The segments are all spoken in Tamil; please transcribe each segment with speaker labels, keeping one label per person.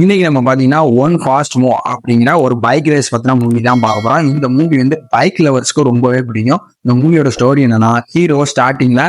Speaker 1: இன்னைக்கு நம்ம பாத்தீங்கன்னா ஒன் ஃபாஸ்ட் மோ அப்படிங்கிற ஒரு பைக் ரேஸ் பத்தின மூவி தான் பார்க்க போறோம். இந்த மூவி வந்து பைக் லவர்ஸ்க்கு ரொம்பவே பிடிக்கும். இந்த மூவியோட ஸ்டோரி என்னன்னா ஹீரோ ஸ்டார்டிங்ல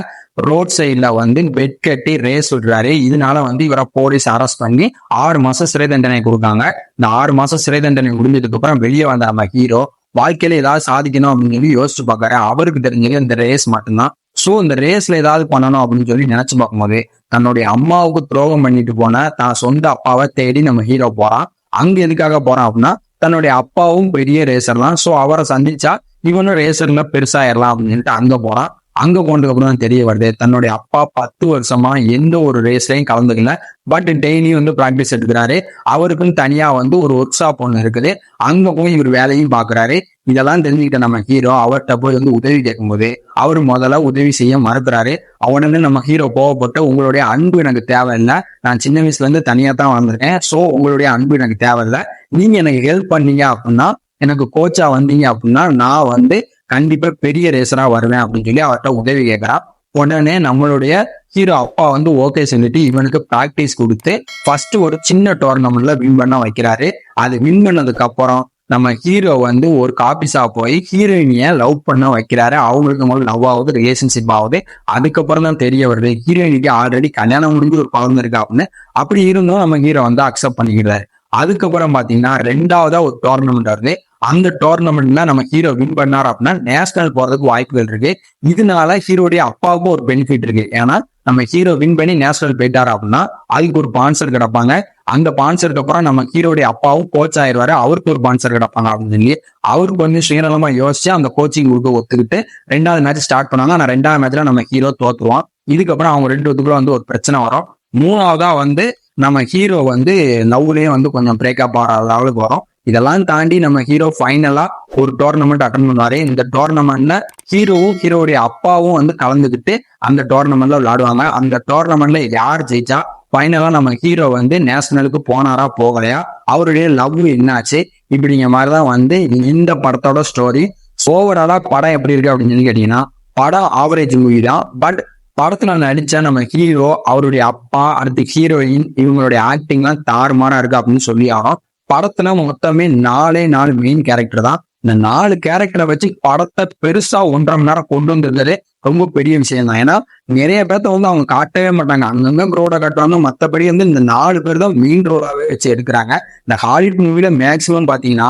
Speaker 1: ரோட் சைட்ல வந்து பெட் கட்டி ரேஸ் விடுறாரு. இதனால வந்து இவரை போலீஸ் அரெஸ்ட் பண்ணி ஆறு மாசம் சிறை தண்டனை கொடுக்காங்க. இந்த ஆறு மாசம் சிறை தண்டனை முடிஞ்சதுக்கு அப்புறம் வெளியே வந்த நம்ம ஹீரோ வாழ்க்கையில ஏதாவது சாதிக்கணும் அப்படின்னு சொல்லி யோசிச்சு பாக்காரு அவருக்கு தெரிஞ்சது இந்த ரேஸ் மட்டும்தான். சோ இந்த ரேஸ்ல ஏதாவது பண்ணணும் அப்படின்னு சொல்லி நினைச்சு பார்க்கும்போது தன்னுடைய அம்மாவுக்கு துரோகம் பண்ணிட்டு போன தான் சொந்த அப்பாவை தேடி நம்ம ஹீரோ போறான். அங்க எதுக்காக போறான் அப்படின்னா தன்னுடைய அப்பாவும் பெரிய ரேசர் தான். சோ அவரை சந்திச்சா இவனும் ரேசர்ல பெருசாயிரலாம் அப்படின்னு சொல்லிட்டு அங்க போறான். அங்க போனதுக்கு அப்புறம் தான் தெரிய வருது. தன்னுடைய அப்பா பத்து வருஷமா எந்த ஒரு ரேஸ்லயும் கலந்துக்கல. பட் டெய்லியும் வந்து பிராக்டிஸ் எடுக்கிறாரு. அவருக்குன்னு தனியா வந்து ஒரு ஒர்க் ஷாப் ஒன்று இருக்குது. அங்க போய் இவர் வேலையும் பாக்குறாரு. இதெல்லாம் தெரிஞ்சுக்கிட்ட நம்ம ஹீரோ அவர்கிட்ட போய் வந்து உதவி கேட்கும்போது அவர் முதல்ல உதவி செய்ய மறுக்கிறாரு. அவனு நம்ம ஹீரோ கோவப்பட்டு உங்களுடைய அன்பு எனக்கு தேவையில்லை. நான் சின்ன வயசுல இருந்து தனியா தான் வந்திருக்கேன் சோ உங்களுடைய அன்பு எனக்கு தேவையில்லை. நீங்க எனக்கு ஹெல்ப் பண்ணீங்க அப்படின்னா எனக்கு கோச்சா வந்தீங்க அப்படின்னா நான் வந்து கண்டிப்பா பெரிய ரேசரா வருவேன் அப்படின்னு சொல்லி அவர்கிட்ட உதவி கேட்கறான் உடனே நம்மளுடைய ஹீரோ அப்பா வந்து ஓகே சொல்லிட்டு இவனுக்கு ப்ராக்டிஸ் கொடுத்து ஃபர்ஸ்ட் ஒரு சின்ன டோர்னமெண்ட்ல வின் பண்ண வைக்கிறாரு. அது வின் பண்ணதுக்கு அப்புறம் நம்ம ஹீரோ வந்து ஒரு காபிஸா போய் ஹீரோயினிய லவ் பண்ண வைக்கிறாரு. அவங்களுக்கு முதல்ல லவ் ஆகுது ரிலேஷன்ஷிப் ஆகுது. அதுக்கப்புறம் தான் தெரிய வருது ஹீரோயினிக்கு ஆல்ரெடி கல்யாணம் முடிஞ்சு ஒரு குழந்தை இருக்கா அப்படின்னு. அப்படி இருந்தும் நம்ம ஹீரோ வந்து அக்செப்ட் பண்ணிக்கிறாரு. அதுக்கப்புறம் பாத்தீங்கன்னா ரெண்டாவதா ஒரு டோர்னமெண்ட் வருது. அந்த டோர்னமெண்ட்ல நம்ம ஹீரோ வின் பண்ணார் அப்படின்னா நேஷனல் போறதுக்கு வாய்ப்புகள் இருக்கு. இதனால ஹீரோடைய அப்பாவுக்கும் ஒரு பெனிஃபிட் இருக்கு. ஏன்னா நம்ம ஹீரோ வின் பண்ணி நேஷனல் போயிட்டாரு அப்படின்னா அதுக்கு ஒரு பான்சர் கிடப்பாங்க. அந்த பான்சருக்கு அப்புறம் நம்ம ஹீரோடைய அப்பாவும் கோச் ஆயிடுவாரு. அவருக்கு ஒரு பான்சர் கிடப்பாங்க அப்படின்னு சொல்லி அவருக்கு கொஞ்சம் சுயநலமா யோசிச்சு அந்த கோச்சிங் கொடுக்க ஒத்துக்கிட்டு ரெண்டாவது மேட்ச் ஸ்டார்ட் பண்ணாங்க. ஆனா ரெண்டாவது மேட்ச்ல நம்ம ஹீரோ தோத்துருவான் இதுக்கப்புறம் அவங்க ரெண்டு பேத்துக்குள்ள வந்து ஒரு பிரச்சனை வரும். மூணாவதா வந்து நம்ம ஹீரோ வந்து லவ்லயே வந்து கொஞ்சம் பிரேக்கப் ஆகிற அளவுக்கு வரும். இதெல்லாம் தாண்டி நம்ம ஹீரோ ஃபைனலா ஒரு டோர்னமெண்ட் அட்டன் பண்ணுவாரு இந்த டோர்னமெண்ட்ல ஹீரோவும் ஹீரோடைய அப்பாவும் வந்து கலந்துக்கிட்டு அந்த டோர்னமெண்ட்ல விளையாடுவாங்க. அந்த டோர்னமெண்ட்ல யார் ஜெயிச்சா ஃபைனலா நம்ம ஹீரோ வந்து நேஷனலுக்கு போனாரா போகலையா? அவருடைய லவ் என்னாச்சு? இப்படிங்கிற மாதிரிதான் வந்து இந்த படத்தோட ஸ்டோரி ஓவராலா படம் எப்படி இருக்கு அப்படின்னு சொல்லி கேட்டீங்கன்னா படம் ஆவரேஜ் மூவி தான். பட் படத்துல நடிச்ச நம்ம ஹீரோ அவருடைய அப்பா அடுத்து ஹீரோயின் இவங்களுடைய ஆக்டிங்லாம் தாறுமாறா இருக்கு அப்படின்னு சொல்லி ஆகும். படத்துல மொத்தமே நாலே நாலு மெயின் கேரக்டர் தான். இந்த நாலு கேரக்டரை வச்சு படத்தை பெருசா ஒன்றரை மணி நேரம் கொண்டு வந்திருந்தது ரொம்ப பெரிய விஷயம் தான். ஏன்னா நிறைய பேர்த்த வந்து அவங்க காட்டவே மாட்டாங்க. அங்கங்க ரோட காட்டுவாங்க. மத்தபடி வந்து இந்த நாலு பேர் தான் மெயின் ரோடாவே வச்சு எடுக்கிறாங்க. இந்த ஹாலிவுட் மூவில மேக்சிமம் பாத்தீங்கன்னா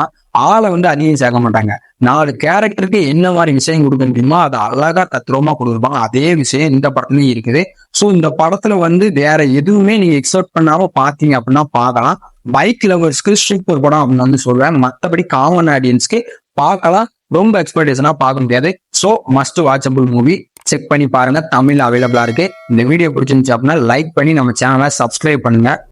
Speaker 1: ஆளை வந்து அதிகம் சேர்க்க மாட்டாங்க. நாலு கேரக்டருக்கு என்ன மாதிரி விஷயம் கொடுக்க முடியுமோ அதை அழகா தத்ரூபமா கொடுத்துருப்பாங்க அதே விஷயம் இந்த படத்துலயும் இருக்குது. ஸோ இந்த படத்துல வந்து வேற எதுவுமே நீங்க எக்ஸ்பெக்ட் பண்ணாம பாத்தீங்க அப்படின்னா பார்க்கலாம் பைக் லவர்ஸ்க்கு சூப்பர் படம் அப்படின்னு வந்து சொல்றேன். மற்றபடி காமன் ஆடியன்ஸ்க்கு பார்க்கலாம். ரொம்ப எக்ஸ்பெக்டேஷனா பார்க்க முடியாது. So must watchable movie check பண்ணி பாருங்க. தமிழ் அவைலபிளா இருக்கு. இந்த வீடியோ பிடிச்சிருந்துச்சு அப்படின்னா லைக் பண்ணி நம்ம சேனலை சப்ஸ்கிரைப் பண்ணுங்க.